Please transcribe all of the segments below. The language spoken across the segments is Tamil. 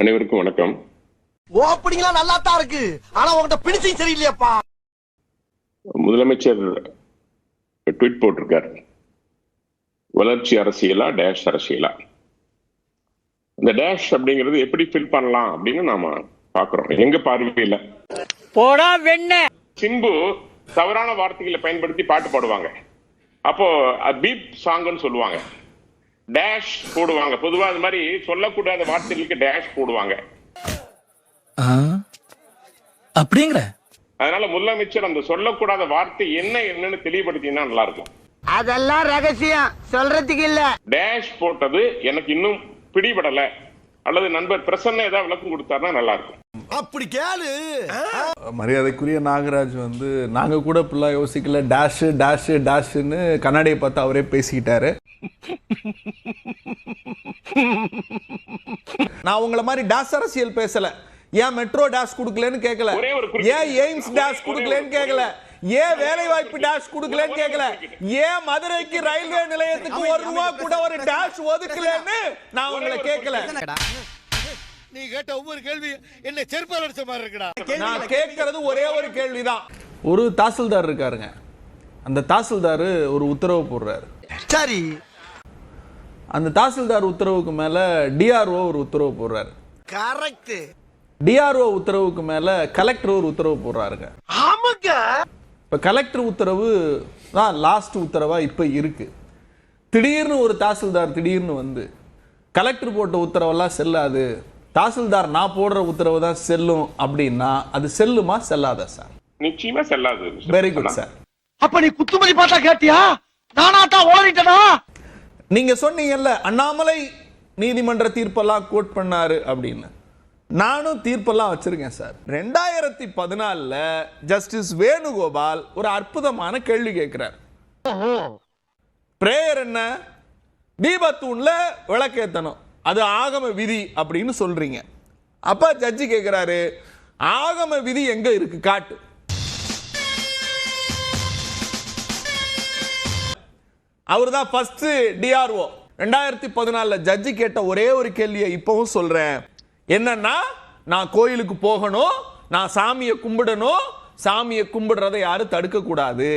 அனைவருக்கும் வணக்கம். ஓப்பனிங்லாம் நல்லா தான் இருக்கு. ஆனா உன்கிட்ட பிடிச்சும் சரியில்லையாப்பா. முதலமைச்சர் ட்வீட் போட்டிருக்கார். வளர்ச்சி அரசியலா டேஷ் அரசியலா? இந்த டேஷ் அப்படிங்கிறது எப்படி ஃபில் பண்ணலாம் அப்படின்னு நாம பாக்குறோம் எங்க பார்வையில? போடா வெண்ண. சிம்பு தவறான வார்த்தைகளை பயன்படுத்தி பாட்டு பாடுவாங்க. அப்போ பீப் சாங்னு சொல்லுவாங்க. டேஷ் போடுவாங்க. பொதுவா அது மாதிரி சொல்லக்கூடாத வார்த்தைகளுக்கு டேஷ் போடுவாங்க. அப்படிங்கிற? அதனால முதலமைச்சர் அந்த சொல்லக்கூடாத வார்த்தை என்ன என்னன்னு தெளிவுபடுத்தினா நல்லா இருக்கும் அதெல்லாம் ரகசியம். சொல்றதுக்கு இல்ல. டேஷ் போட்டது எனக்கு இன்னும் பிடிபடல. அல்லது நண்பர் பிரசன்ன ஏதாவது விளக்கம் கொடுத்தாருன்னா நல்லா இருக்கும் அப்படி கேளு. மரியாதைக்குரிய நாகராஜ் வந்து நாங்க கூட இப்படிலாம் யோசிக்கல. டேஷ் டேஷ் டேஷ்னு கண்ணாடியை பார்த்து அவரே பேசிக்கிட்டாரு. நான் உங்களை மாதிரி டேஷ் அரசியல் பேசல. ஏன் மெட்ரோ டேஷ் கொடுக்கலன்னு கேட்கல ஒரே ஒரு குறுக்கீடு. ஏன் எய்ம்ஸ் ஒரே கொடுக்கலன்னு கேட்கல ஏன் வேலை வாய்ப்பு டேஷ் கொடுக்கலன்னு கேட்கல ஏன் மதுரைக்கு ரயில்வே நிலையத்துக்கு ஒரு ரூபா கூட ஒரு டேஷ் ஒதுக்கலன்னு நான் உங்களை கேட்கல நீ கேட்ட ஒவ்வொரு கேள்வி என்ன செருப்பால் அடிச்ச மாதிரி இருக்குடா. நான் கேட்கறது ஒரே ஒரு கேள்விதான். ஒரு தாசில்தார் இருக்காருங்க. அந்த தாசில்தார் ஒரு உத்தரவு போடுறாரு. சரி. அந்த தாசில்தார் உத்தரவுக்கு மேல டிஆர்ஓ ஒரு உத்தரவு போடுறாரு. கரெக்ட் டிஆர்ஓ உத்தரவுக்கு மேல கலெக்டர் ஒரு உத்தரவு போடுறாருங்க. ஆமாங்க. இப்ப கலெக்டர் உத்தரவு தான் லாஸ்ட் உத்தரவா இப்ப இருக்கு. திடீர்னு ஒரு தாசில்தார் திடீர்னு வந்து கலெக்டர் போட்ட உத்தரவெல்லாம் செல்லாது. தாசில்தார் நான் போடுற உத்தரவு தான் செல்லும் அப்படின்னா அது செல்லுமா செல்லாதா சார்? நிச்சயமா செல்லாது. வெரி குட் சார் அப்ப நீ குத்துமதி பார்த்தா கேட்டியா? நானா தான் ஓடிட்டனா? நீங்க சொன்னீங்கல்ல அண்ணாமலை நீதிமன்ற தீர்ப்பெல்லாம் கோட் பண்ணாரு அப்படின்னு. நானும் தீர்ப்பெல்லாம் வச்சிருக்கேன் சார். ரெண்டாயிரத்தி பதினாலில் ஜஸ்டிஸ் வேணுகோபால் ஒரு அற்புதமான கேள்வி கேட்கிறார். பிரேயர் என்ன? தீபத்தூண்ல விளக்கேத்தணும். அது ஆகம விதி அப்படின்னு சொல்றீங்க. அப்ப ஜட்ஜி கேட்கிறாரு ஆகம விதி எங்க இருக்கு? காட்டு. அவர் தான் ஃபர்ஸ்ட் டிஆர்ஓ ரெண்டாயிரத்தி பதினாலில் ஜட்ஜி கேட்ட ஒரே ஒரு கேள்வியை இப்பவும் சொல்கிறேன் என்னன்னா நான் கோயிலுக்கு போகணும் நான் சாமியை கும்பிடணும் சாமியை கும்பிடுறதை யாரும் தடுக்கக்கூடாது.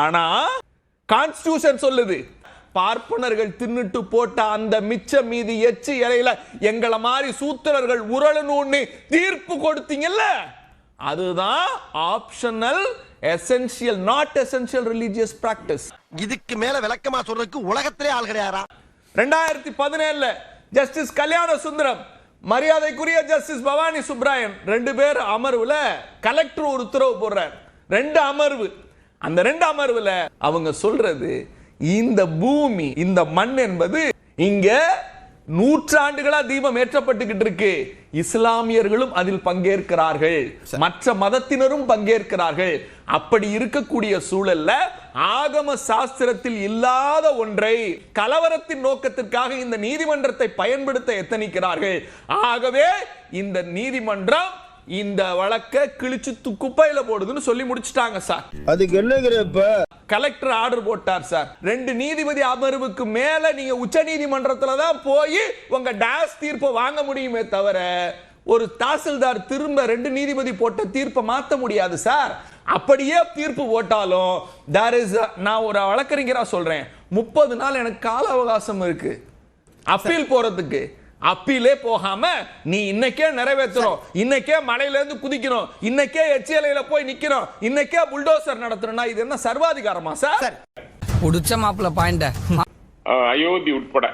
ஆனால் கான்ஸ்டியூஷன் சொல்லுது. பார்ப்பனர்கள் தின்னுட்டு போட்ட அந்த மிச்ச மீதி எச்சு இலையில எங்களை மாதிரி சூத்திரர்கள் உரளணும்னு தீர்ப்பு கொடுத்தீங்கல்ல? அதுதான் optional essential not essential religious practice இதுக்கு மேல விளக்கமா சொல்றதுக்கு உலகத்திலே ஆள் கிடையாரா ரெண்டாயிரத்தி பதினேழுல ஜஸ்டிஸ் கல்யாண சுந்தரம் மரியாதைக்குரிய ஜஸ்டிஸ் பவானி சுப்ராயன் ரெண்டு பேர் அமர்வுல கலெக்டர் ஒரு உத்தரவு போடுறார். ரெண்டு அமர்வு. அந்த ரெண்டு அமர்வுல அவங்க சொல்றது இந்த பூமி இந்த மண் என்பது இங்க நூற்றாண்டுகளா தீபம் ஏற்றப்பட்டுக்கிட்டு இருக்கு. இஸ்லாமியர்களும் அதில் பங்கேற்கிறார்கள். மற்ற மதத்தினரும் பங்கேற்கிறார்கள். அப்படி இருக்கக்கூடிய சூழல்ல ஆகம சாஸ்திரத்தில் இல்லாத ஒன்றை கலவரத்தின் நோக்கத்திற்காக இந்த நீதிமன்றத்தை பயன்படுத்த எத்தனிக்கிறார்கள். ஆகவே இந்த நீதிமன்றம் இந்த வழக்க கிழிச்சு குப்பையில போடுதுன்னு சொல்லி முடிச்சிட்டாங்க சார். அதுக்கு என்னங்கிற இப்ப? கலெக்டர் ஆர்டர் போட்டார் சார். ரெண்டு நீதிபதி அமர்வுக்கு மேல நீங்க உச்ச நீதிமன்றத்துல தான் போய் உங்க டேஸ் தீர்ப்பை வாங்க முடியுமே தவிர ஒரு தாசில்தார் திரும்ப ரெண்டு நீதிபதி போட்ட தீர்ப்பை மாத்த முடியாது சார். அப்படியே தீர்ப்பு போட்டாலும் is a- நான் ஒரு வழக்கறிஞரா சொல்றேன். முப்பது நாள் எனக்கு கால அவகாசம் இருக்கு. அப்பீல் போறதுக்கு. அப்பீலே போகாம நீ இன்னைக்கே நிறைவேற்றணும். இன்னைக்கே மலையில இருந்து குதிக்கணும். இன்னைக்கே எச்சியலையில போய் நிக்கணும். இன்னைக்கே புல்டோசர் நடத்தணும்னா இது என்ன சர்வாதிகாரமா சார்? புடிச்ச மாப்பிள்ள பாயிண்ட. அயோத்தி உட்பட.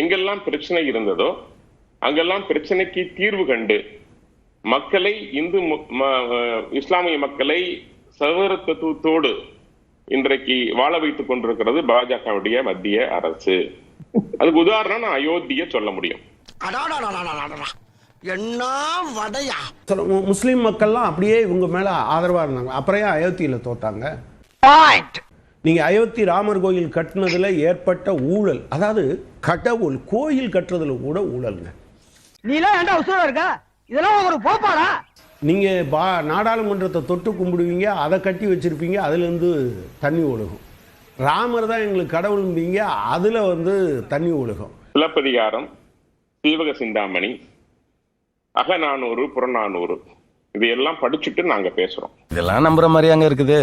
எங்கெல்லாம் பிரச்சனை இருந்ததோ அங்கெல்லாம் பிரச்சனைக்கு தீர்வு கண்டு மக்களை இந்து இஸ்லாமிய மக்களை சகோதரத்துவத்தோடு இன்றைக்கு வாழ வைத்துக் கொண்டிருக்கிறது பாஜகவுடைய மத்திய அரசு. அதுக்கு உதாரணம் நான் அயோத்தியை சொல்ல முடியும். என்ன வடையா? முஸ்லிம் மக்கள்லாம் அப்படியே இவங்க மேல ஆதரவா இருந்தாங்க. அப்புறம் ஏன் அயோத்தியில தோத்தாங்க? நீங்க அயோத்தி ராமர் கோயில் கட்டுனதுல ஏற்பட்ட ஊழல் அதாவது கடவுள் கோயில் கட்டுறதுல கூட ஊழல்ங்க. நீ எல்லாம் ஏன்டா உசுரா இருக்க? இதெல்லாம் ஒரு போப்பாடா? நீங்க பா நாடாளுமன்றத்தை தொட்டு கும்பிடுவீங்க அதை கட்டி வச்சிருப்பீங்க அதுல இருந்து தண்ணி ஒழுகும். ராமர் தான் எங்களுக்கு கடவுள்ம்பீங்க அதுல வந்து தண்ணி ஒழுகும். சிலப்பதிகாரம் சீவக சிந்தாமணி அகநானூறு புறநானூறு இதையெல்லாம் படிச்சுட்டு நாங்க பேசுறோம். இதெல்லாம் நம்புற மாதிரி அங்க இருக்குது.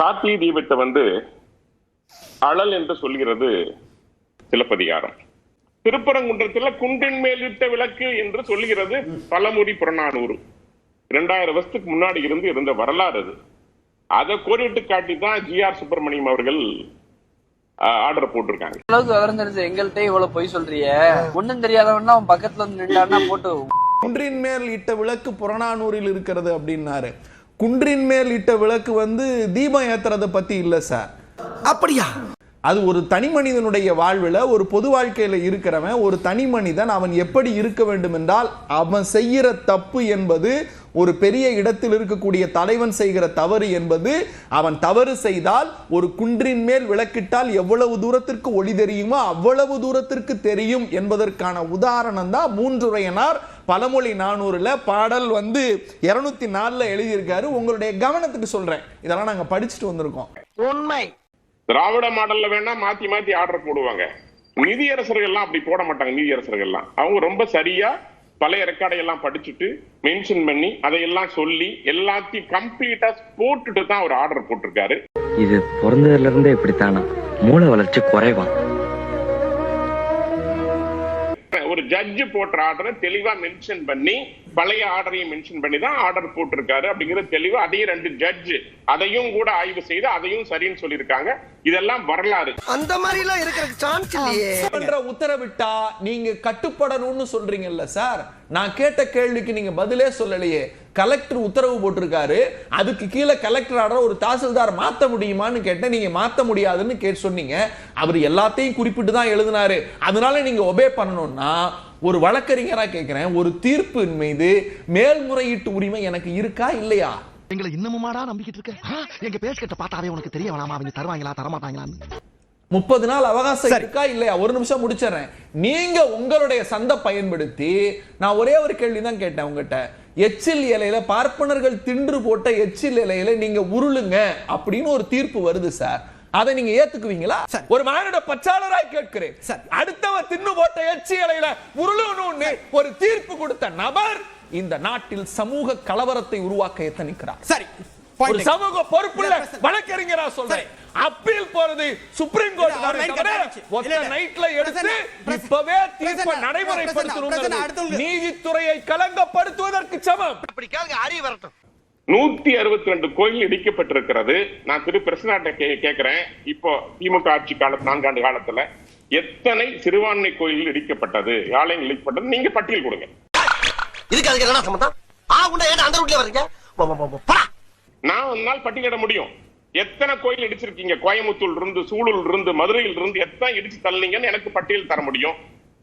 கார்த்திகை தீபத்தை வந்து அழல் என்று சொல்கிறது சிலப்பதிகாரம். திருப்பரங்குன்றத்துல குன்றின் மேலிட்ட விளக்கு என்று சொல்லுகிறது பழமொழி புறநானூறு. இரண்டாயிரம் வருஷத்துக்கு முன்னாடி இருந்து இருந்த வரலாறு அது. அதை கோரிட்டு காட்டி தான் ஜி ஆர் சுப்பிரமணியம் அவர்கள் ஆர்டர் போட்டிருக்காங்க. அளவுக்கு விவரம் தெரிஞ்ச எங்கள்கிட்ட இவ்வளவு பொய் சொல்றிய. ஒண்ணும் தெரியாதவன்னா அவன் பக்கத்துல வந்து நின்றான்னா போட்டு குன்றின் மேல் இட்ட விளக்கு புறநானூரில் இருக்கிறது அப்படின்னாரு. குன்றின் மேல் இட்ட விளக்கு வந்து தீபம் ஏத்துறத பத்தி இல்ல சார். அப்படியா? அது ஒரு தனி மனிதனுடைய வாழ்வில் ஒரு பொது வாழ்க்கையில் இருக்கிறவன் ஒரு தனி மனிதன் அவன் எப்படி இருக்க வேண்டும் என்றால் அவன் செய்கிற தப்பு என்பது ஒரு பெரிய இடத்தில் இருக்கக்கூடிய தலைவன் செய்கிற தவறு என்பது அவன் தவறு செய்தால் ஒரு குன்றின் மேல் விளக்கிட்டால் எவ்வளவு தூரத்திற்கு ஒளி தெரியுமோ அவ்வளவு தூரத்திற்கு தெரியும் என்பதற்கான உதாரணம் தான் மூன்றுரையனார் பழமொழி நானூறுல பாடல் வந்து இருநூத்தி நாலுல எழுதியிருக்காரு. உங்களுடைய கவனத்துக்கு சொல்றேன். இதெல்லாம் நாங்கள் படிச்சுட்டு வந்திருக்கோம். உண்மை. திராவிட மாடல்ல வேணா மாத்தி மாத்தி ஆர்டர் போடுவாங்க. நிதியரசர்கள்லாம் அப்படி போட மாட்டாங்க நிதியரசர்கள்லாம். அவங்க ரொம்ப சரியா பழைய ரெக்கார்டை எல்லாம் படிச்சுட்டு மென்ஷன் பண்ணி அதையெல்லாம் சொல்லி எல்லாத்தையும் கம்ப்ளீட்டா போட்டுட்டு தான் ஒரு ஆர்டர் போட்டிருக்காரு. இது பிறந்ததுல இருந்தே இப்படித்தானா? மூளை வளர்ச்சி குறைவான் ஒரு ஜட்ஜ் போட்ட ஆர்டரை தெளிவா மென்ஷன் பண்ணி பழைய ஆர்டரையும் மென்ஷன் பண்ணி தான் ஆர்டர் போட்டிருக்காரு அப்படிங்கிறது தெளிவா அதையும் ரெண்டு ஜட்ஜ் அதையும் கூட ஆய்வு செய்து அதையும் சரின்னு சொல்லியிருக்காங்க. இதெல்லாம் வரலாறு. அந்த மாதிரி எல்லாம் இருக்கிற சான்ஸ் இல்லையே. நீதிமன்ற உத்தரவிட்டா நீங்க கட்டுப்படணும்னு சொல்றீங்கல்ல சார்? நான் கேட்ட கேள்விக்கு நீங்க பதிலே சொல்லலையே. கலெக்டர் உத்தரவு போட்டிருக்காரு. அதுக்கு கீழே கலெக்டர் ஆர்டர் ஒரு தாசில்தார் மாற்ற முடியுமான்னு கேட்டேன். நீங்க மாற்ற முடியாதுன்னு கேட்டு சொன்னீங்க. அவர் எல்லாத்தையும் குறிப்பிட்டு தான் எழுதினாரு. அதனால நீங்க ஒபே பண்ணணும்னா ஒரு வழக்கறிஞராக கேட்கிறேன் ஒரு தீர்ப்பின் மீது மேல்முறையீட்டு உரிமை எனக்கு இருக்கா இல்லையா? எங்களை இன்னமுமாடா நம்பிக்கிட்டு இருக்க? எங்க பேசுகிட்ட பார்த்தாவே உனக்கு தெரிய வேணாமா? அவங்க தருவாங்களா தரமாட்டாங்களான்னு. முப்பது நாள் அவகாசம் இருக்கா இல்லையா? ஒரு நிமிஷம் முடிச்சிடுறேன். நீங்க உங்களுடைய சந்தை பயன்படுத்தி நான் ஒரே ஒரு கேள்வி தான் கேட்டேன் உங்ககிட்ட. எச்சில் இலையில பார்ப்பனர்கள் தின்று போட்ட எச்சில் இலையில நீங்க உருளுங்க அப்படின்னு ஒரு தீர்ப்பு வருது சார். அதை நீங்க ஏத்துக்குவீங்களா? ஒரு மானிட பச்சாளராய் கேட்கிறேன். அடுத்தவ தின்னு போட்ட எச்சி இலையில உருளணும்னு ஒரு தீர்ப்பு கொடுத்த நபர் இந்த நாட்டில் சமூக கலவரத்தை உருவாக்க எத்தனிக்கிறார்? சரி ஒரு சமூக பொறுப்புள்ள வழக்கறிஞரா சொல்றேன். போறது சுப்ரீம் கோர்ட் ஒத்த. நைட்ல எடுத்து இப்பவே தீர்ப்பை நடைமுறைப்படுத்தணும் நீதித்துறையை கலங்கப்படுத்துவதற்கு சமம். அப்படி கேளுங்க அறிவு வரட்டும். நூத்தி அறுபத்தி ரெண்டு கோயில் இடிக்கப்பட்டிருக்கிறது. நான் திரு பிரசனாட்ட கேட்கிறேன் இப்போ திமுக ஆட்சி கால நான்காண்டு காலத்துல எத்தனை சிறுபான்மை கோயில் இடிக்கப்பட்டது? ஆலயங்கள் இடிக்கப்பட்டது? நீங்க பட்டியல் கொடுங்க. இதுக்கு அதுக்கு என்ன சம்பந்தம்? ஆ உண்டா ஏன் அந்த ரூட்ல வர்றீங்க? போ, போ, போ, போ, போடா. நான் ஒரு நாள் பட்டியலிட முடியும். எத்தனை கோயில் இடிச்சிருக்கீங்க? கோயம்புத்தூர்ல இருந்து சூலூர்ல இருந்து மதுரையில் இருந்து எத்தனை இடிச்சு தள்ளீங்கன்னு எனக்கு பட்டியல் தர முடியும்.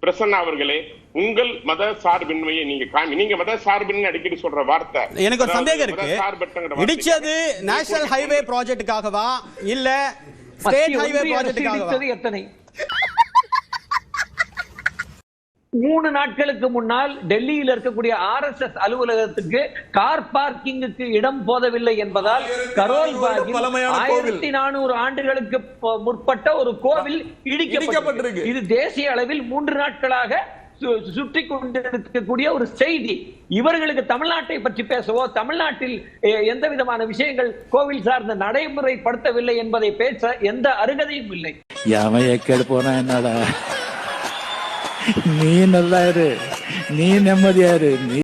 பிரசன்னா அவர்களே உங்கள் மத சார்பின்மையை நீங்க காமி நீங்க மத சார்பின்மை அடிக்கடி சொல்ற வார்த்தை. எனக்கு ஒரு சந்தேகம் இருக்கு. இடிச்சது நேஷனல் ஹைவே ப்ராஜெக்ட்டுக்காகவா இல்ல ஸ்டேட் ஹைவே ப்ராஜெக்ட்டுக்காகவா எத்தனை? மூணு நாட்களுக்கு முன்னால் டெல்லியில் இருக்கக்கூடிய ஆர் எஸ் எஸ் அலுவலகத்துக்கு கார் பார்க்கிங்குக்கு இடம் போதவில்லை என்பதால் கரோல் பாகில் பழமையான கோவில். ஆயிரத்தி நானூறு ஆண்டுகளுக்கு முற்பட்ட ஒரு கோவில் இடிக்கப்பட்டிருக்கு. இது தேசிய அளவில் மூன்று நாட்களாக சு- சுற்றி கொண்டிருக்கக்கூடிய ஒரு செய்தி இவர்களுக்கு தமிழ்நாட்டை பற்றி பேசவோ தமிழ்நாட்டில் எந்த விதமான விஷயங்கள் கோவில் சார்ந்த நடைமுறைப்படுத்தவில்லை என்பதை பேச எந்த அருகதையும் இல்லை போனா என்னடா நீ நல்லா இரு. நீ நிம்மதியா இரு. நீ